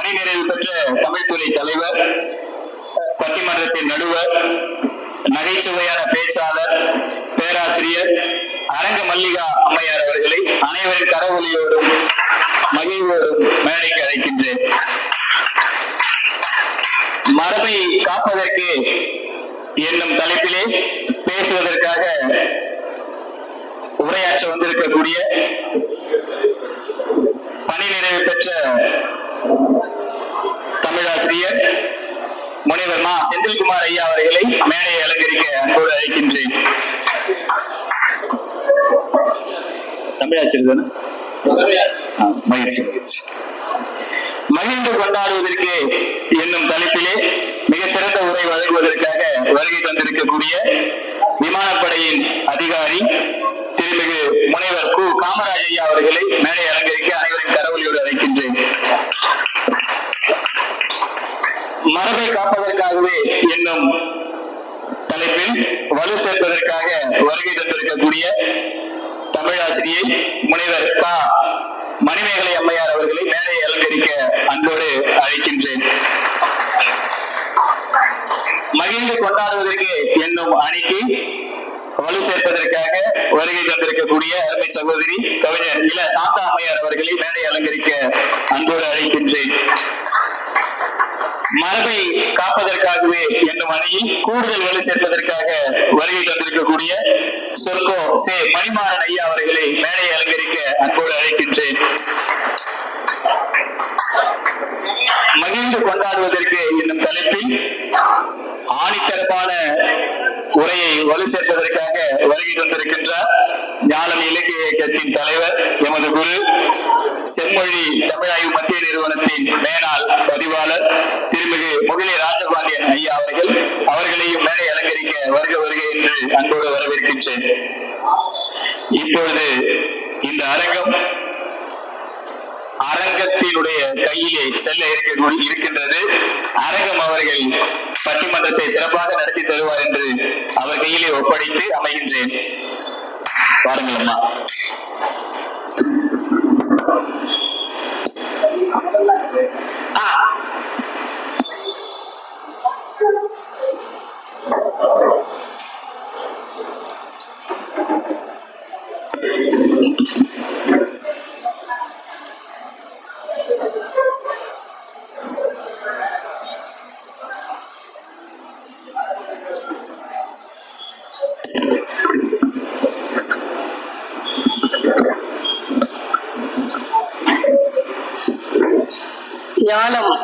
பணி நிறைவு பெற்ற தமிழ்துறை தலைவர் பட்டிமன்றத்தின் நடுவர் நகைச்சுவையான பேச்சாளர் பேராசிரியர் அரங்க மல்லிகா அம்மையார் அவர்களை அனைவரின் கரவொலியோடும் மகிழ்வோடும் மேடைக்கு அழைக்கின்றேன். மரபை காப்பதற்கு என்னும் தலைப்பிலே பேசுவதற்காக உரையாற்ற வந்திருக்கக்கூடிய பணி நிறைவு பெற்ற பேராசிரியர் முனைவர் மா செந்தில்குமார் ஐயா அவர்களை மேடையை அலங்கரிக்க அன்போடு அழைக்கின்றேன். தமிழாசிரியர் தானே? மகிழ்ச்சி மகிழ்ச்சி. மகிழ்ந்து கொண்டாடுவதற்கு என்னும் தலைப்பிலே மிக சிறந்த உரை வழங்குவதற்காக வருகை தந்திருக்கக்கூடிய விமானப்படையின் அதிகாரி திருமிகு முனைவர் கு. காமராஜ் ஐயா அவர்களை மேடை அலங்கரிக்க அனைவரின் கரவொலியோடு அழைக்கின்றேன். மரபை காப்பதற்காகவே என்னும் தலைப்பில் வலு சேர்ப்பதற்காக வருகை தந்திருக்கக்கூடிய தமிழாசிரியை முனைவர் கா. மணிமேகலை அம்மையார் அவர்களை மேலே அலங்கரிக்க அன்போடு அழைக்கின்றேன். மகிழ்ந்து கொண்டாடுவதற்கு என்னும் அணிக்கு வலு சேர்ப்பதற்காக வருகை தந்திருக்கக்கூடிய அருமை சகோதரி கவிஞர் இள சாந்தா அம்மையார் அவர்களை மேடை அலங்கரிக்க அன்போடு அழைக்கின்றேன். மரபை காப்பதற்காகவே என்னும் அணியில் கூடுதல் வலு சேர்ப்பதற்காக வருகை தந்திருக்கக்கூடிய சொர்க்கோ சே மணிமாறன் ஐயா அவர்களை மேடையை அலங்கரிக்க அன்போடு அழைக்கின்றேன். மகிழ்ந்து கொண்டாடுவதற்கு என்னும் தலைப்பில் ஆணித்தரப்பான உரையை வலு சேர்ப்பதற்காக வருகை தந்திருக்கின்றார். ஞானம் இலக்கிய இயக்கத்தின் தலைவர் எமது குரு செம்மொழி தமிழாய்வு மத்திய நிறுவனத்தின் மேலாள் பதிவாளர் திருமிகு முகிலி ராஜபாண்டியன் ஐயா அவர்கள் அவர்களையும் மேலே அலங்கரிக்க வருக வருக என்று அன்போடு வரவேற்கின்றேன். இப்பொழுது இந்த அரங்கம் அரங்கத்தினுடைய கையிலே செல்ல இருக்கின்றது. அரங்கம் அவர்கள் பட்டிமன்றத்தை சிறப்பாக நடத்தி தருவார் என்று அவர் கையிலே ஒப்படைத்து அமைகின்றேன். பாருங்கள் ஞானம்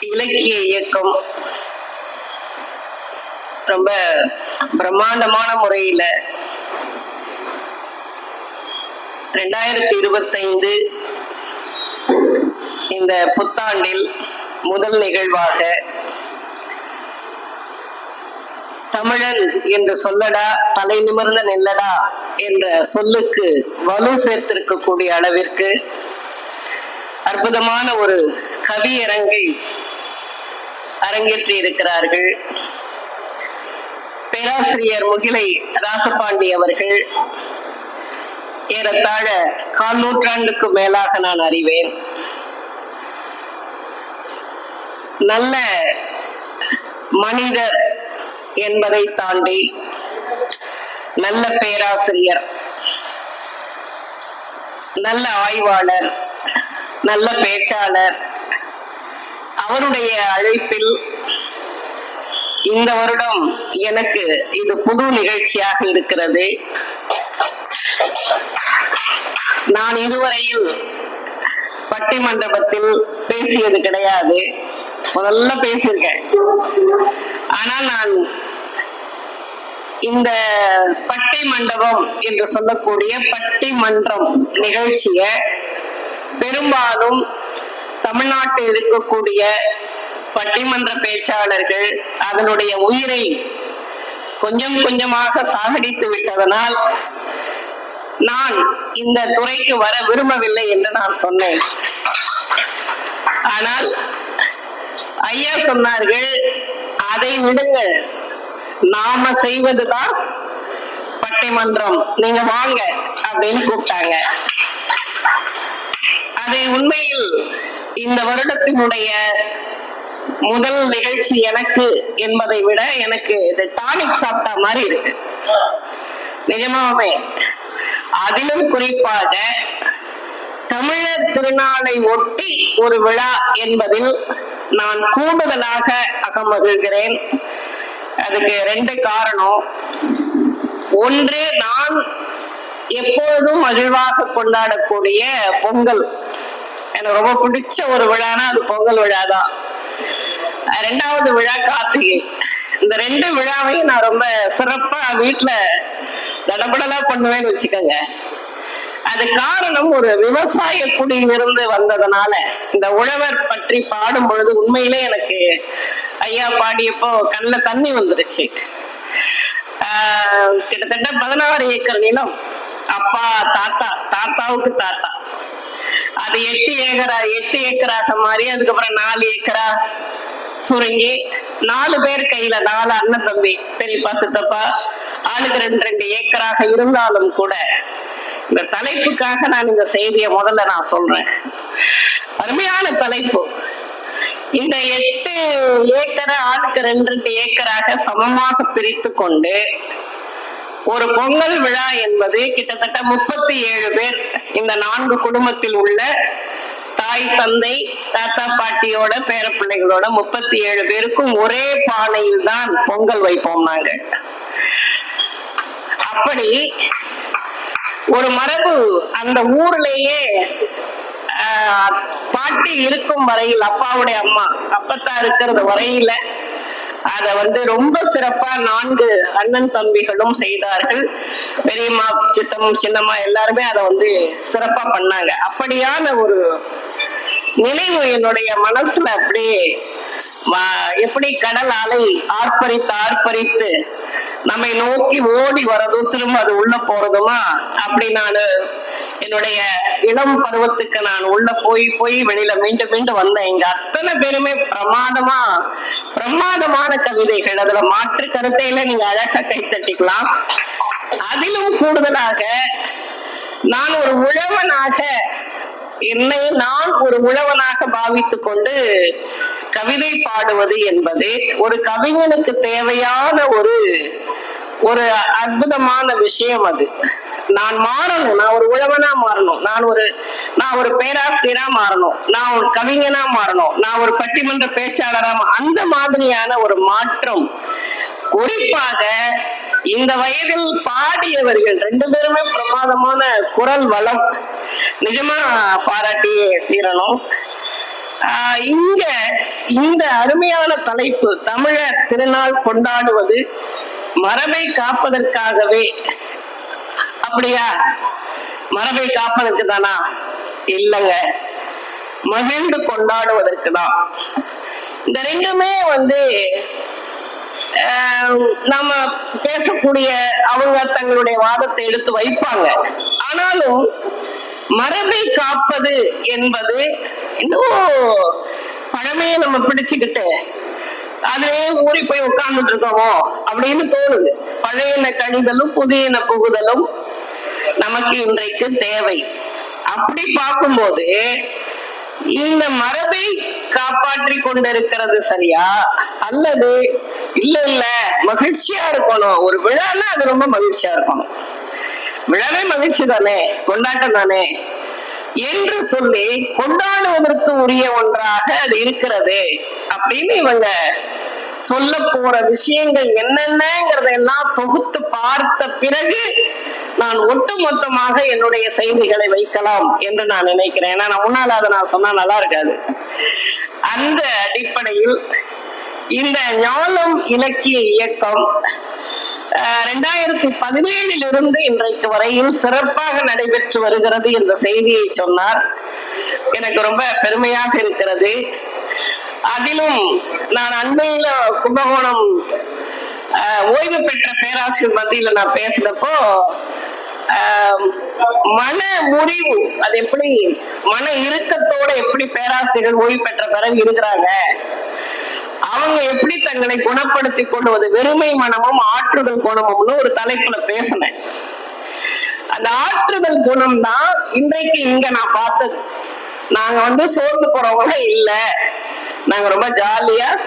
இலக்கிய இயக்கம். ரொம்ப பிரம்மாண்டமான முறையில ரெண்டாயிரத்தி இருபத்தைந்து இந்த புத்தாண்டில் முதல் நிகழ்வாக தமிழன் என்று சொல்லடா தலை நிமிர்ந்த நில்லடா என்ற சொல்லுக்கு வலு சேர்த்திருக்கக்கூடிய அளவிற்கு அற்புதமான ஒரு கவியரங்கை அரங்கேற்றி இருக்கிறார்கள் பேராசிரியர் முகிலை ராசபாண்டி அவர்கள் ஏறத்தாழ கால் நூற்றாண்டுக்கு மேலாக நான் அறிவேன். நல்ல மனிதர் என்பதை தாண்டி நல்ல பேராசிரியர் நல்ல ஆய்வாளர் நல்ல பேச்சாளர் அவருடைய அழைப்பில் இந்த வருடம் எனக்கு இது புது நிகழ்ச்சியாக இருக்கிறது. நான் இதுவரையில் பட்டிமண்டபத்தில் பேசியது கிடையாது. முதல்ல பேசியிருக்கேன். ஆனால் நான் இந்த பட்டி மண்டபம் என்று சொல்லக்கூடிய பட்டி மன்றம் நிகழ்ச்சிய பெரும்பாலும் தமிழ்நாட்டில் இருக்கக்கூடிய பட்டிமன்ற பேச்சாளர்கள் அதனுடைய உயிரை கொஞ்சம் கொஞ்சமாக சாகடித்து விட்டதனால் நான் இந்த துறைக்கு வர விரும்பவில்லை என்று நான் சொன்னேன். ஆனால் ஐயா சொன்னார்கள் அதை விடுங்கள் நாம செய்வதுதான் பட்டிமன்றம். நீங்க வாங்க அப்படின்னு கூப்பிட்டாங்க. அதை உண்மையில் இந்த வருடத்தினுடைய முதல் நிகழ்ச்சி எனக்கு என்பதை விட எனக்கு இது டானிக் சாப்பிட்ட மாதிரி இருக்கு. நிஜமாவே. அதிலும் குறிப்பாக தமிழர் திருநாளை ஒட்டி ஒரு விழா என்பதில் நான் கூடுதலாக அகமகிழ்கிறேன். அதுக்கு ரெண்டு காரணம். ஒன்று நான் எப்பொழுதும் மகிழ்வாக கொண்டாடக்கூடிய பொங்கல். எனக்கு ரொம்ப பிடிச்ச ஒரு விழானா அது பொங்கல் விழா தான் ரெண்டாவது விழா கார்த்திகை. இந்த ரெண்டு விழாவையும் நான் ரொம்ப சிறப்பா வீட்டுல தடபடலா பண்ணுவேன்னு வச்சுக்கோங்க. அது காரணம் ஒரு விவசாய குடியிலிருந்து வந்ததுனால இந்த உழவர் பற்றி பாடும் பொழுது உண்மையிலே எனக்கு ஐயா பாடியப்போ கண்ணில் தண்ணி வந்துருச்சு. கிட்டத்தட்ட பதினாறு ஏக்கர் நிலம் அப்பா தாத்தா தாத்தாவுக்கு தாத்தா. அது எட்டு ஏக்கரா எட்டு ஏக்கராக மாறி அதுக்கப்புறம் நாலு ஏக்கரா சுருங்கி நாலு பேர் கையில நாலு அண்ணன் தம்பி பெரியப்பா சித்தப்பா ஆளுக்கு ரெண்டு ரெண்டு ஏக்கராக இருந்தாலும் கூட இந்த தலைப்புக்காக நான் இந்த செய்தியை முதல்ல நான் சொல்றேன். அருமையான தலைப்பு. இந்த எட்டு ஏக்கரை ஆளுக்கு ரெண்டு ரெண்டு ஏக்கராக சமமாக பிரித்து கொண்டு ஒரு பொங்கல் விழா என்பது கிட்டத்தட்ட முப்பத்தி ஏழு பேர் இந்த நான்கு குடும்பத்தில் உள்ள தாய் தந்தை தாத்தா பாட்டியோட பேர பிள்ளைகளோட முப்பத்தி ஏழு பேருக்கும் ஒரே பானையில் தான் பொங்கல் வைப்போம் நாங்க. அப்படி ஒரு மரபு அந்த ஊர்லயே பாட்டி இருக்கும் வரையில் அப்பாவுடைய அம்மா அப்பத்தா இருக்கிறது வரையில அத வந்து ரொம்ப சிறப்பா நான்கு அண்ணன் தம்பிகளும் செய்தார்கள். பெரியம்மா சித்தம் சின்னம்மா எல்லாருமே அதை வந்து சிறப்பா பண்ணாங்க. அப்படியான ஒரு நினைவு என்னுடைய மனசுல அப்படியே எப்படி கடல் அலை ஆர்ப்பரித்து ஆர்ப்பரித்து நம்மை நோக்கி ஓடி வரதும் திரும்ப அது உள்ள போறதுமா? அப்படி நான் என்னுடைய இளம் பருவத்துக்கு நான் உள்ள போய் போய் வெளியில மீண்டும் மீண்டும் வந்தேன். இங்க அத்தனை பேருமே பிரமாதமா பிரமாதமான கவிதைகள். அதுல மாற்று கருத்தையில நீங்க அழகா கைத்தட்டிக்கலாம் அதிலும் கூடுதலாக நான் ஒரு உழவனாக என்னை நான் ஒரு உழவனாக பாவித்துக் கொண்டு கவிதை பாடுவது என்பது ஒரு கவிஞனுக்கு தேவையான ஒரு ஒரு அற்புதமான விஷயம் அது. நான் மாறணும் நான் ஒரு உழவனா மாறணும். நான் ஒரு நான் ஒரு பேராசிரியரா மாறணும். நான் ஒரு கவிஞனா மாறணும். நான் ஒரு பட்டிமன்ற பேச்சாளரா அந்த மாதிரியான ஒரு மாற்றம். குறிப்பாக இந்த வயதில் பாடியவர்கள் ரெண்டு பேருமே பிரமாதமான குரல் வளம். நிஜமா பாராட்டியே தீரணும். ஆஹ் இங்க இந்த அருமையான தலைப்பு தமிழர் திருநாள் கொண்டாடுவது மரபை காப்பதற்காகவே. அப்படியா? மரபை காப்பதற்கு தானா? இல்லைங்க. மகிழ்ந்து கொண்டாடுவதற்கு தான். இந்த ரெண்டுமே வந்து ஆஹ் பேசக்கூடிய அவங்க தங்களுடைய வாதத்தை எடுத்து வைப்பாங்க. ஆனாலும் மரபை காப்பது என்பது இன்னும் பழமையை நம்ம பிடிச்சுக்கிட்டு அதிலே ஊறி போய் உட்கார்ந்துட்டு இருக்கோமோ அப்படின்னு தோணுது. பழையன கழிதலும் புதியன புகுதலும் நமக்கு இன்றைக்கு தேவை. அப்படி பார்க்கும்போது இந்த மரபை காப்பாற்றி கொண்டிருக்கிறது சரியா? அல்லது இல்ல இல்ல. மகிழ்ச்சியா இருக்கணும். ஒரு விழான்னா அது ரொம்ப மகிழ்ச்சியா இருக்கணும். விழாவே மகிழ்ச்சி தானே? கொண்டாட்டம் தானே? என்று சொல்லி கொண்டாடுவதற்கு உரிய ஒன்றாக அது இருக்கிறது. அப்படின்னு இவங்க சொல்ல போற விஷயங்கள் என்னென்னங்கிறதெல்லாம் தொகுத்து பார்த்த பிறகு நான் ஒட்டுமொத்தமாக என்னுடைய செய்திகளை வைக்கலாம் என்று நான் நினைக்கிறேன். ஏன்னா நான் உன்னால அதை நான் சொன்னா நல்லா இருக்காது. அந்த அடிப்படையில் இந்த ஞானம் இலக்கிய இயக்கம் ரெண்டாயிரத்தி பதினேழில் இருந்து இன்றைக்கு வரையில் சிறப்பாக நடைபெற்று வருகிறது என்ற செய்தியை சொன்னார். எனக்கு ரொம்ப பெருமையாக இருக்கிறது. அதிலும் நான் அண்மையில கும்பகோணம் ஓய்வு பெற்ற பேராசிரியர் மத்தியில நான் பேசினப்போ மன முறிவு அது எப்படி மன இறுக்கத்தோட எப்படி பேராசிரியர்கள் ஓய்வு பெற்ற பிறகு இருக்கிறாங்க அவங்க எப்படி தங்களை குணப்படுத்திக் கொள்வது? வெறுமை மனமும் ஆற்றுதல் குணமும்னு ஒரு தலைப்புல பேசினேன். அந்த ஆற்றுதல் குணம் தான் இன்றைக்கு இங்க நான் பார்த்தது. நாங்க வந்து சோர்ந்து போறவங்களாம் இல்ல. நாங்க ரொம்ப ஜாலியா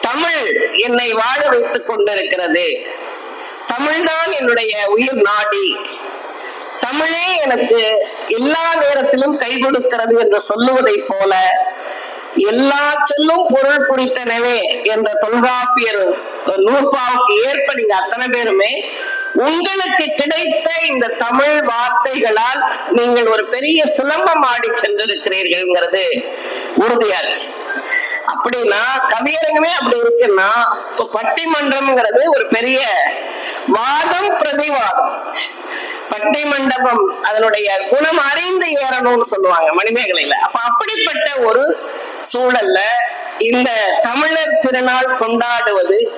தமிழ் என்னை வாழ வைத்துக் கொண்டிருக்கிறது. தமிழ்தான் என்னுடைய உயிர் நாடி. தமிழே எனக்கு எல்லா நேரத்திலும் கை கொடுக்கிறது என்று சொல்லுவதைப் போல எல்லா சொல்லும் பொருள் குறித்தனவே என்ற தொல்காப்பியர் நூற்பாவுக்கு ஏற்ப நீங்க அத்தனை பேருமே உங்களுக்கு கிடைத்த இந்த தமிழ் வார்த்தைகளால் நீங்கள் ஒரு பெரிய சுலபம் ஆடி சென்றிருக்கிறீர்கள்ங்கிறது உறுதியாச்சு. அப்படின்னா கவியரங்கமே அப்படி இருக்குன்னா இப்ப பட்டிமன்றம்ங்கிறது ஒரு பெரிய வாதம் பிரதிவாதம். பட்டை மண்டபம் அதனுடைய குணம் அறிந்து ஏறணும்னு சொல்லுவாங்க மணிமேகலையில. அப்ப அப்படிப்பட்ட ஒரு சூழல்ல இந்த தமிழர் திருநாள் கொண்டாடுவது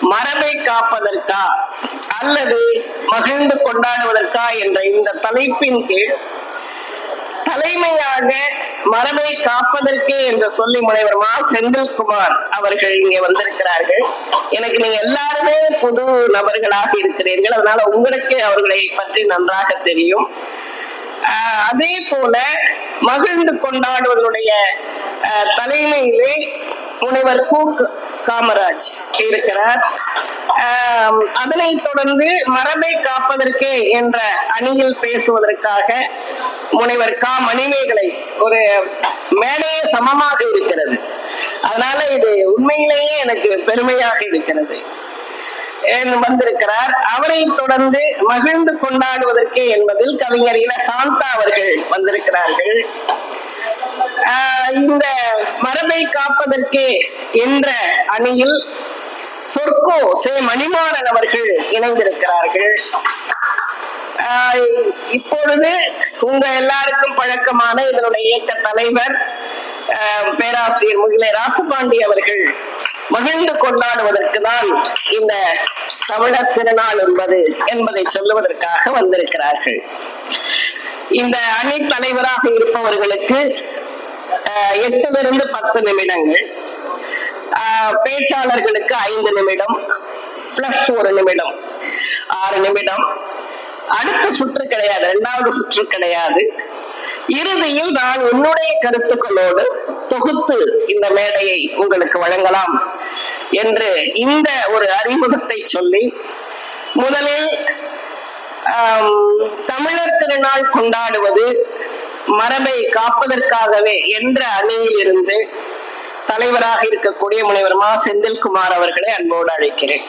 மரபை காப்பதற்கா அல்லது மகிழ்ந்து கொண்டாடுவதற்கா என்ற இந்த தலைப்பின் கீழ் தலைமையாக மரபை காப்பதற்கே என்று சொல்லி முனைவர் மா. செந்தில்குமார் அவர்கள் இங்கே வந்திருக்கிறார்கள். எனக்கு நீங்க எல்லாருமே புது நபர்களாக இருக்கிறீர்கள். அதனால உங்களுக்கு அவர்களை பற்றி நன்றாக தெரியும். ஆஹ் அதே போல மகிழ்ந்து கொண்டாடுவதனுடைய தலைமையிலே முனைவர் கு. காமராஜ் இருக்கிறார். ஆஹ் அதனைத் தொடர்ந்து மரபை காப்பதற்கே என்ற அணியில் பேசுவதற்காக முனைவர் கா. மணிமேகலை ஒரு மேடையே சமமாக இருக்கிறது. அதனால இது உண்மையிலேயே எனக்கு பெருமையாக இருக்கிறது. வந்திருக்கிறார். அவரை தொடர்ந்து மகிழ்ந்து கொண்டாடுவதற்கே என்பதில் கவிஞர் இன சாந்தா அவர்கள் வந்திருக்கிறார்கள். இந்த மரபை காப்பதற்கே என்ற அணியில் சொர்க்கோ சே மணிமாறன் அவர்கள் இணைந்திருக்கிறார்கள். இப்பொழுது உங்க எல்லாருக்கும் பழக்கமான இதனுடைய இயக்க தலைவர் பேராசிரியர் முகிலை ராசபாண்டி அவர்கள் மகிழ்ந்து கொண்டாடுவதற்கு தான் இந்த தமிழர் திருநாள் என்பது என்பதை சொல்லுவதற்காக வந்திருக்கிறார்கள். இந்த அணி தலைவராக இருப்பவர்களுக்கு எட்டுல எட்டிலிருந்து பத்து நிமிடங்கள். ஆஹ் பேச்சாளர்களுக்கு ஐந்து நிமிடம் பிளஸ் ஒரு நிமிடம் ஆறு நிமிடம். அடுத்த சுற்று கிடையாது இரண்டாவது சுற்று கிடையாது. இறுதியில் நான் என்னுடைய கருத்துக்களோடு தொகுத்து இந்த மேடையை உங்களுக்கு வழங்கலாம் என்று இந்த ஒரு அறிமுகத்தை சொல்லி முதலில் தமிழர் திருநாள் கொண்டாடுவது மரபை காப்பதற்காகவே என்ற அணியிலிருந்து தலைவராக இருக்கக்கூடிய முனைவர் மா செந்தில்குமார் அவர்களை அன்போடு அழைக்கிறேன்.